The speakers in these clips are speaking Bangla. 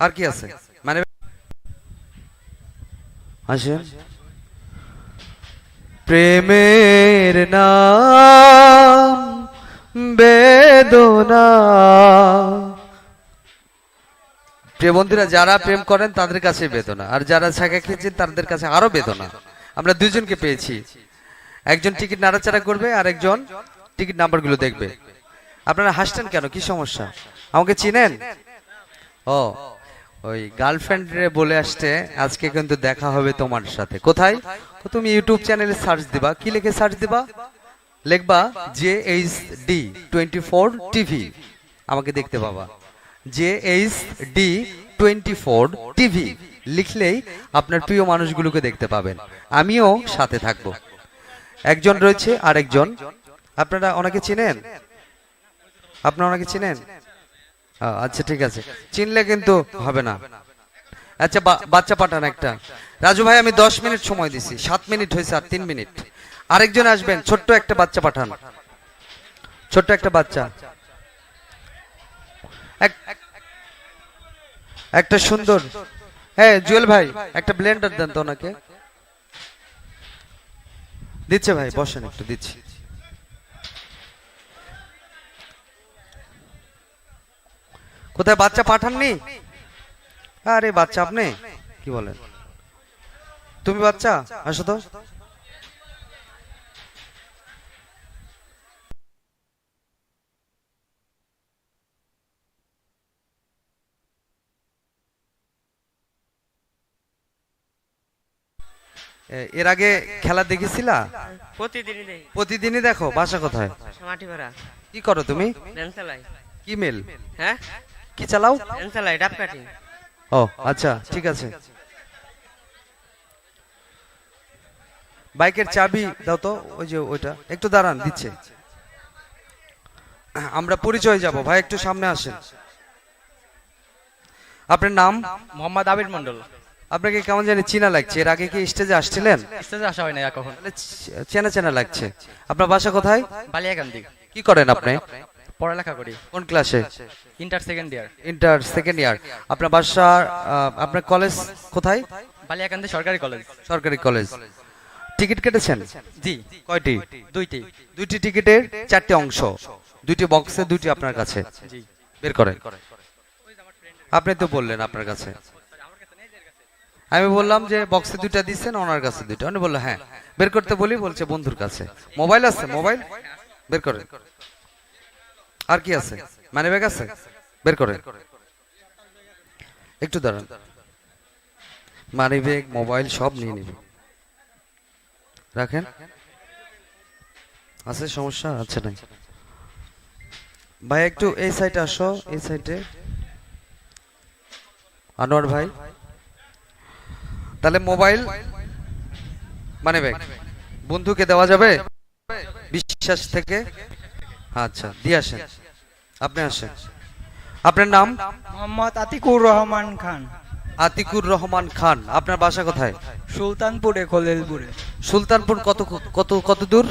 আর কি আছে? মানে আসেন প্রেমের নাম বেদনা। প্রিয় বন্ধুরা যারা প্রেম করেন তাদের কাছে বেদনা। আর যারা ছাকা খেয়েছেন তাদের কাছে আরও বেদনা। আমরা দুজনকে পেয়েছি। একজন টিকিট নাড়াচাড়া করবে আর একজন টিকিট নাম্বারগুলো দেখবে। আপনারা হাসছেন কেন? কি সমস্যা? আমাকে চিনেন? ও। ওই গার্লফ্রেন্ড বলে আসছে, আজকে কিন্তু দেখা হবে তোমার সাথে। কোথায়? তো তুমি ইউটিউব চ্যানেলে সার্চ দিবা। কি লিখে সার্চ দিবা? লিখবা J H D twenty four TV. আমাকে দেখতে পাবা। J H D twenty four TV. লিখলেই আপনার প্রিয় মানুষগুলোকে দেখতে পাবেন। আমিও সাথে থাকব। একজন রয়েছে আরেকজন। আপনারা ওনাকে চিনেন? আপনারা ওনাকে চিনেন? আচ্ছা ঠিক আছে। চিনলে কিন্তু হবে না। আচ্ছা বাচ্চা পাঠান একটা। রাজু ভাই, আমি দশ মিনিট সময় দিছি। সাত মিনিট হয়েছে আর তিন মিনিট। আরেকজন আসবেন, ছোট্ট একটা বাচ্চা পাঠান। ছোট্ট একটা বাচ্চা। একটা সুন্দর। হ্যাঁ জুয়েল ভাই, একটা ব্লেন্ডার দেন তো ওনাকে। দিচ্ছে ভাই, বসেন একটু, দিচ্ছি। কোথায় বাচ্চা পাঠাননি? আরে বাচ্চা আপনি। কি বলেন? তুমি বাচ্চা? আসো তো। এর আগে খেলা দেখেছিলা? প্রতিদিনই দেখো। বাসা কোথায়? মাটি ভাড়া কি করো তুমি? কি মেল? হ্যাঁ? কি চালাও? চালাই ডাব কাটি ও আচ্ছা ঠিক আছে। বাইকের চাবি দাও তো ওই যে ওইটা। একটু দাঁড়ান দিচ্ছে। আমরা পরিচয় যাব ভাই একটু সামনে আসেন। আপনার নাম? মোহাম্মদ আবির মন্ডল আপনাকে কেমন জানি চিনা লাগছে। এর আগে কি স্টেজে আসছিলেন? স্টেজে আসা হয় না কখন। চেনা চেনা লাগছে। আপনার বাসা কোথায়? বালিয়াকান্দি কি করেন আপনি? পড়ালেখা করি। কোন ক্লাসে inter second year inter second year আপনার বাসা আপনার কলেজ কোথায়? বালিয়াকান্দি সরকারি কলেজ সরকারি কলেজ টিকিট কেটেছেন? জি। কয়টি? দুইটি। দুইটি টিকিটের চারটি অংশ। দুইটি বক্সে দুইটি আপনার কাছে। জি। বের করেন। আপনি তো বললেন আপনার কাছে। আমি বললাম যে বক্সে দুইটা দিচ্ছেন ওনার কাছে দুইটা। উনি বলল হ্যাঁ। বের করতে বলি বলছে বন্ধুর কাছে। মোবাইল আছে মোবাইল বের করেন। আর কি আছে? মানে ব্যাগ আছে? বের করেন একটু দাঁড়ান। মানি ব্যাগ মোবাইল সব নিয়ে নিবে। রাখেন? আছে সমস্যা? আছে নাই? ভাই, একটু এই সাইডে আসো, এই সাইডে আনোয়ার ভাই। তাহলে মোবাইল মানে ব্যাগ বন্ধুকে দেওয়া যাবে? বিশ্বাস থেকে? আচ্ছা দিয়ে আসেন। আপনি আসেন। আপনার নাম? মোহাম্মদ আতিকুর রহমান খান। আতিকুর রহমান খান আপনার বাসা কোথায়? সুলতানপুরে খলিলপুরে। সুলতানপুর কত কত কত দূর?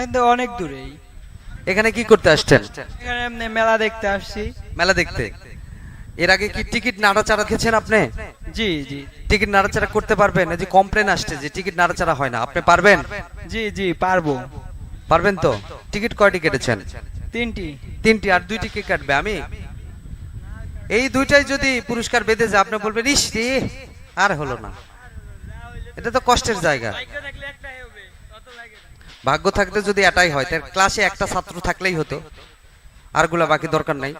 এই অনেক দূরেই। এখানে কি করতে আসছেন? এখানে এমনি মেলা দেখতে আসছি। মেলা দেখতে? এর আগে কি টিকিট নাড়াচাড়া খেয়েছেন আপনি? জি জি। টিকিট নাড়াচাড়া করতে পারবেন? এই যে কমপ্লেন আসছে যে টিকিট নাড়াচাড়া হয় না আপনি পারবেন? জি জি পারব। পারবেন তো? টিকিট কয়টি কেটেছেন? তিনটি। তিনটি আর দুইটি কে কাটবে? আমি? এই দুইটাই যদি পুরস্কার বেঁধে যায়, আপনি বলবেন, ইস রে, আর হলো না। এটা তো কষ্টের জায়গা। ভাগ্য থাকতে যদি এটাই হয় তার ক্লাসে একটা ছাত্র থাকলেই হতো। আরগুলা বাকি দরকার নাই,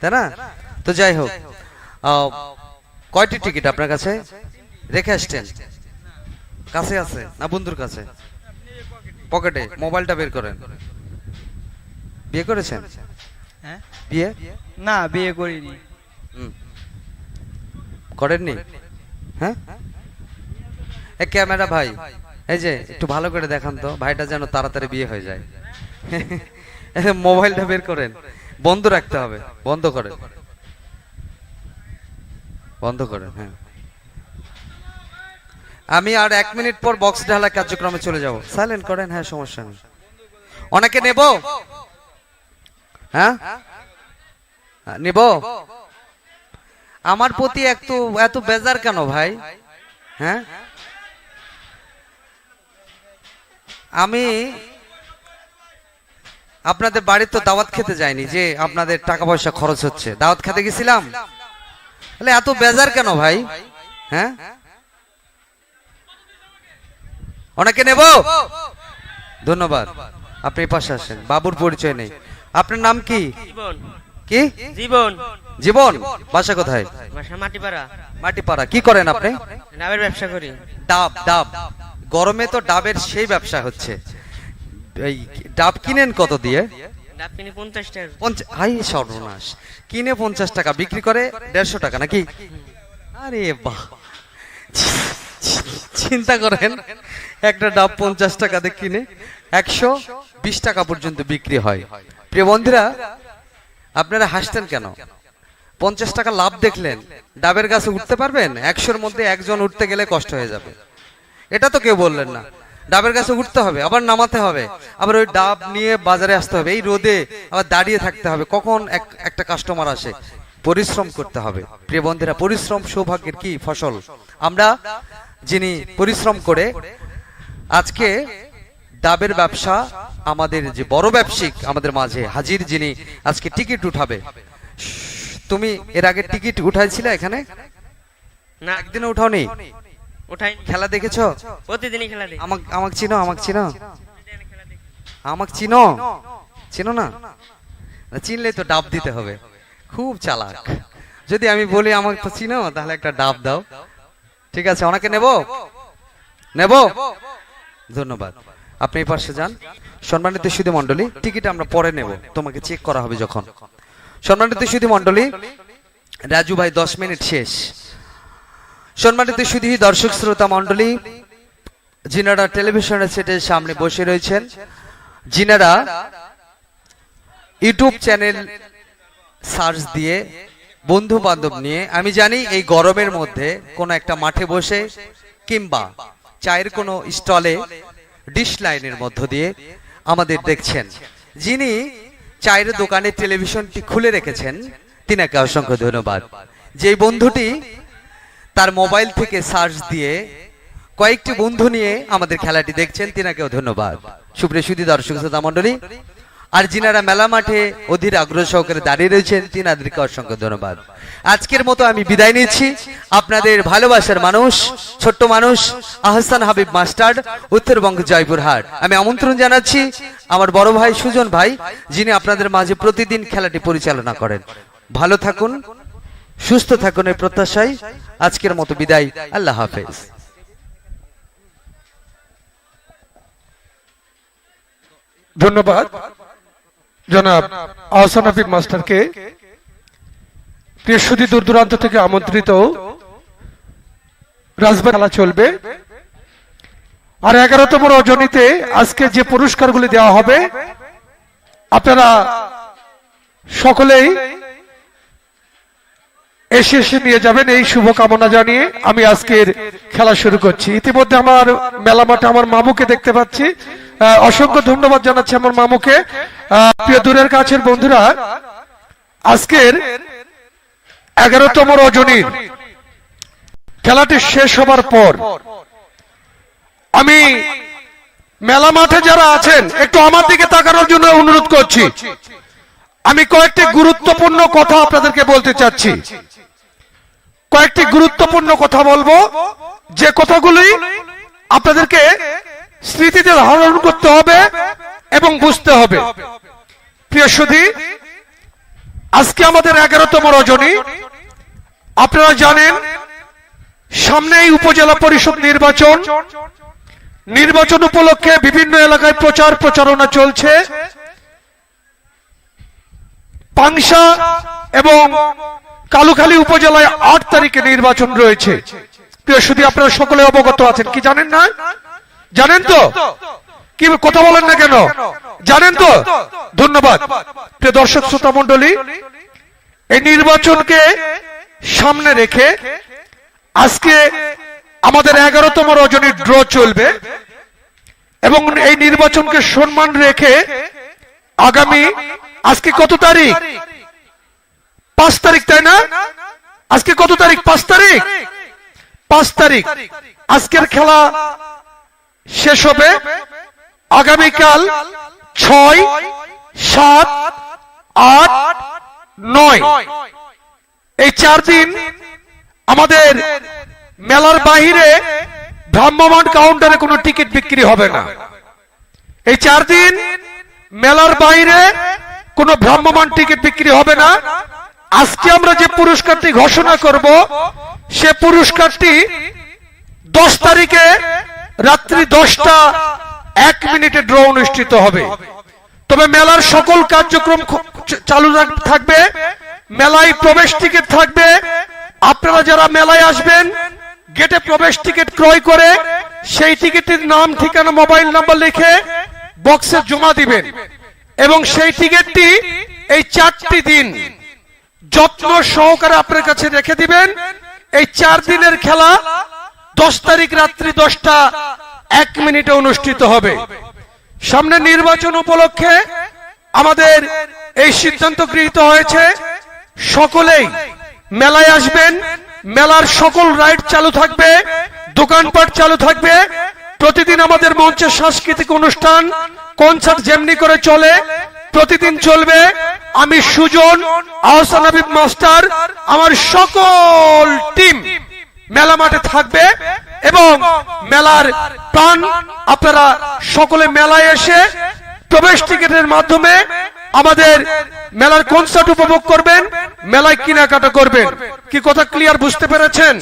তাই না? তো যাই হোক কয়টি টিকিট আপনার কাছে? রেখে আসছেন। কাছে আছে না বন্ধুর কাছে? পকেটে, মোবাইলটা বের করেন। বিয়ে করেছেন? হ্যাঁ? বিয়ে? না বিয়ে করিনি। করেননি? হ্যাঁ? এই ক্যামেরা ভাই এই যে একটু ভালো করে দেখান তো ভাইটা যেন তাড়াতাড়ি বিয়ে হয়ে যায়। মোবাইলটা বের করেন। বন্ধ রাখতে হবে বন্ধ করেন। বন্ধ করেন হ্যাঁ। আমি আর এক মিনিট পর বক্স ঢালা কার্যক্রমে চলে যাব। সাইলেন্ট করেন হ্যাঁ সমস্যা নেই। অনেকে নেব? হ্যাঁ? নেব? আমার প্রতি এত এত বেজার কেন ভাই? হ্যাঁ? আমি আপনাদের বাড়ির তো দাওয়াত খেতে যাইনি যে আপনাদের টাকা পয়সা খরচ হচ্ছে। দাওয়াত খেতে গেছিলাম? তাহলে এত বেজার কেন ভাই? হ্যাঁ? ওনাকে নেব? ধন্যবাদ। আপনি পাশে আসেন বাবুর পরিচয় নেই। আপনার নাম কি? জীবন। কি? জীবন। জীবন? বাসা কোথায়? বাসা মাটিপাড়া। মাটিপাড়া। কি করেন আপনি? ডাবের ব্যবসা করি। ডাব ডাব। গরমে তো ডাবের সেই ব্যবসা হচ্ছে। এই ডাব কিনেন কত দিয়ে? ডাব কিনি পঞ্চাশ টাকা। পঞ্চ- হাই সর্বনাশ। কিনে পঞ্চাশ টাকা বিক্রি করে দেড়শো টাকা নাকি? আরে বাহ। চিন্তা করেন একটা ডাব পঞ্চাশ টাকাতে কিনে একশো বিশ টাকা পর্যন্ত বিক্রি হয়। প্রিয় বন্ধুরা, আপনারা হাসতেন কেন? পঞ্চাশ টাকা লাভ দেখলেন, ডাবের গাছে উঠতে পারবেন? একশোর মধ্যে একজন উঠতে গেলে কষ্ট হয়ে যাবে। এটা তো কেউ বললেন না। ডাবের গাছে উঠতে হবে, আবার নামাতে হবে, আবার ওই ডাব নিয়ে বাজারে আসতে হবে, এই রোদে আবার দাঁড়িয়ে থাকতে হবে। কখন এক- একটা কাস্টমার আসে, পরিশ্রম করতে হবে। প্রিয় বন্ধুরা, পরিশ্রম সৌভাগ্যের কি ফসল? আমরা যিনি পরিশ্রম করে আজকে ডাবের ব্যবসা আমাদের যে বড় ব্যবসায়িক আমাদের মাঝে হাজির যিনি আজকে টিকিট উঠাবে। তুমি এর আগে টিকিট উঠাইছিলে এখানে? না। একদিনও উঠাওনি? ওঠাই খেলা দেখেছ? প্রতিদিনই খেলা দেখি। আমাক আমাক চিনো আমাক চিনো? আমাক চিনো। চিনো? না? না, চিনলে তো ডাব দিতে হবে। খুব চালাক। যদি আমি বলি আমাকে তো চিনো তাহলে একটা ডাব দাও। ঠিক আছে ওনাকে নেব? নেব? ধন্যবাদ। আপনি এই পাশে যান। সম্মানিত সুধী মণ্ডলী টিকিট আমরা পরে নেব। তোমাকে চেক করা হবে যখন। সম্মানিত সুধী মণ্ডলী, রাজু ভাই দশ মিনিট শেষ। সম্মানিত সুধী দর্শক শ্রোতা মণ্ডলী, যিনারা টেলিভিশনের সেটের সামনে বসে রয়েছেন, যিনারা ইউটিউব চ্যানেল সার্চ দিয়ে বন্ধু বান্ধব নিয়ে, আমি জানি এই গরমের মধ্যে কোনো একটা মাঠে বসে কিংবা চায়ের কোনো স্টলে ডিশ লাইনের মধ্য দিয়ে আমাদের দেখছেন। যিনি চায়ের দোকানে টেলিভিশনটি খুলে রেখেছেন, তিনাকে অসংখ্য ধন্যবাদ। যে বন্ধুটি তার মোবাইল থেকে সার্চ দিয়ে কয়েকটি বন্ধু নিয়ে আমাদের খেলাটি দেখছেন, তিনাকেও ধন্যবাদ। সুপ্রিয় সুদী দর্শক শ্রোতা মণ্ডলী আর যিনারা মেলা মাঠে অধীর আগ্রহ সহকারে দাঁড়িয়ে রয়েছেন, তিনাদেরকে অসংখ্য ধন্যবাদ। আজকের মতো আমি বিদায় নিচ্ছি। আপনাদের ভালোবাসার মানুষ, ছোট্ট মানুষ, আহসান হাবিব মাস্টার, উত্তরবঙ্গ জয়পুরহাট আমি আমন্ত্রণ জানাচ্ছি আমার বড় ভাই সুজন ভাই, যিনি আপনাদের মাঝে প্রতিদিন খেলাটি পরিচালনা করেন। ভালো থাকুন, সুস্থ থাকুন এই প্রত্যাশায়। আজকের মতো বিদায়, আল্লাহ হাফেজ। ধন্যবাদ। জনাব আহসান হাবিব মাস্টারকে। প্রিয়সুদী দূর দূরান্ত থেকে আমন্ত্রিত রাজবাড়ি খেলা চলবে। আর এগারোতম রজনীতে আজকে যে পুরস্কারগুলি দেওয়া হবে, আপনারা সকলেই এসে এসে নিয়ে যাবেন এই শুভকামনা জানিয়ে আমি আজকের খেলা শুরু করছি। ইতিমধ্যে আমার মেলা মাঠে আমার মামুকে দেখতে পাচ্ছি। অসংখ্য ধন্যবাদ জানাচ্ছি আমার মামুকে। প্রিয় দূরের কাছের বন্ধুরা, আজকের এগারোতম রজনীর খেলাটি শেষ হবার পর। আমি মেলা মাঠে যারা আছেন, একটু আমার দিকে তাকানোর জন্য অনুরোধ করছি। আমি কয়েকটি গুরুত্বপূর্ণ কথা আপনাদেরকে বলতে চাচ্ছি। কয়েকটি গুরুত্বপূর্ণ কথা বলব। যে কথাগুলি আপনাদেরকে স্মৃতিতে ধারণ করতে হবে এবং বুঝতে হবে। প্রিয় সুধী, আজকে আমাদের এগারোতম রজনী। আপনারা জানেন, সামনেই উপজেলা পরিষদ নির্বাচন। নির্বাচন উপলক্ষে বিভিন্ন এলাকায় প্রচার প্রচারণা চলছে। পাংশা এবং কালুখালী উপজেলায় আট তারিখে নির্বাচন রয়েছে। প্রিয় শুধু আপনারা সকলে অবগত আছেন, কি জানেন না? জানেন তো? কি কথা বলেন না কেন? জানেন তো? ধন্যবাদ। প্রিয় দর্শক শ্রোতা মন্ডলী এই নির্বাচনকে সামনে রেখে আজকে আমাদের এগারোতম রজনী ড্র চলবে এবং এই নির্বাচনকে সম্মান রেখে আগামী আজকে কত তারিখ? পাঁচ তারিখ তাই না? আজকে কত তারিখ? পাঁচ তারিখ? পাঁচ তারিখ। আজকের খেলা শেষ হবে আগামীকাল ছয়, সাত, আট, নয়। এই চার দিন আমাদের মেলার বাহিরে ভ্রাম্যমান কাউন্টারে কোনো টিকিট বিক্রি হবে না। এই চার দিন মেলার বাইরে কোনো ভ্রাম্যমান টিকিট বিক্রি হবে না। আজকে আমরা যে পুরস্কারটি ঘোষণা করব, সে পুরস্কারটি দশ তারিখে রাত্রি দশটা, এক মিনিটে ড্র অনুষ্ঠিত হবে। তবে মেলার সকল কার্যক্রম চালু থাকবে, মেলায় প্রবেশ টিকিট থাকবে। আপনারা যারা মেলায় আসবেন, গেটে প্রবেশ টিকিট ক্রয় করে, সেই টিকিটের নাম, ঠিকানা, মোবাইল নাম্বার লিখে বক্সে জমা দিবেন। এবং সেই টিকিটটি এই চারটি দিন যত্ন সহকারে আপনার কাছে রেখে দিবেন। এই চার দিনের খেলা দশ তারিখ রাত্রি দশটা, এক মিনিটে অনুষ্ঠিত হবে। সামনে নির্বাচন উপলক্ষে আমাদের এই সিদ্ধান্ত গৃহীত হয়েছে। সকলেই মেলায় আসবেন। মেলার সকল রাইড চালু থাকবে, দোকানপাট চালু থাকবে। প্রতিদিন আমাদের মঞ্চে সাংস্কৃতিক অনুষ্ঠান, কনসার্ট যেমনি করে চলে, প্রতিদিন চলবে। আমি সুজন, আহসান হাবিব মাস্টার, আমার সকল টিম। মেলা মাঠে থাকবে এবং মেলার প্রাণ আপনারা সকলে মেলায় এসে প্রবেশ টিকিটের মাধ্যমে আমাদের মেলার কনসার্ট উপভোগ করবেন, মেলায় কেনাকাটা করবেন। কি কথা ক্লিয়ার বুঝতে পেরেছেন?